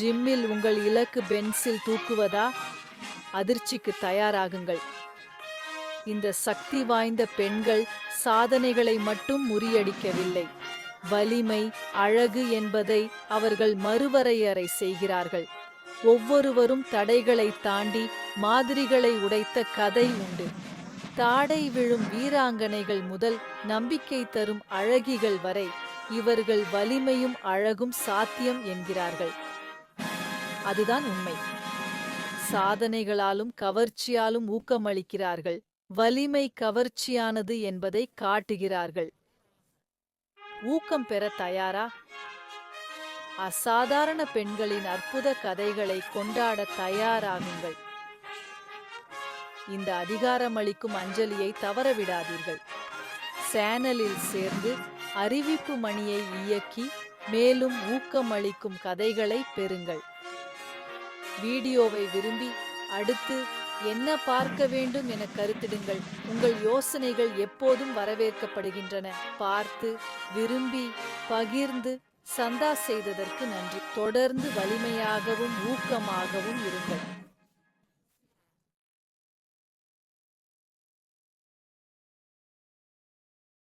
ஜிம்மில் உங்கள் இலக்கு பென்சில் தூக்குவதா? அதிர்ச்சிக்கு தயாராகுங்கள். இந்த சக்தி வாய்ந்த பெண்கள் சாதனைகளை மட்டும் முறியடிக்கவில்லை. வலிமை அழகு என்பதை அவர்கள் மறுவரையறை செய்கிறார்கள். ஒவ்வொருவரும் தடைகளை தாண்டி மாதிரிகளை உடைத்த கதை உண்டு. தாடை விழும் வீராங்கனைகள் முதல் நம்பிக்கை தரும் அழகிகள் வரை இவர்கள் வலிமையும் அழகும் சாத்தியம் என்கிறார்கள். அதுதான் உண்மை. சாதனைகளாலும் கவர்ச்சியாலும் ஊக்கமளிக்கிறார்கள். வலிமை கவர்ச்சியானது என்பதை காட்டுகிறார்கள். ஊக்கம் பெற தயாரா? அசாதாரண பெண்களின் அற்புத கதைகளை கொண்டாட தயாராகுங்கள். இந்த அதிகாரமளிக்கும் அஞ்சலியை தவறவிடாதீர்கள். சேனலில் சேர்ந்து அறிவிப்பு மணியை இயக்கி மேலும் ஊக்கமளிக்கும் கதைகளை பெறுங்கள். வீடியோவை விரும்பி அடுத்து என்ன பார்க்க வேண்டும் என கருத்திடுங்கள். உங்கள் யோசனைகள் எப்போதும் வரவேற்கப்படுகின்றன. பார்த்து விரும்பி பகிர்ந்து சந்தா செய்ததற்கு நன்றி. தொடர்ந்து வலிமையாகவும் ஊக்கமாகவும் இருங்கள்.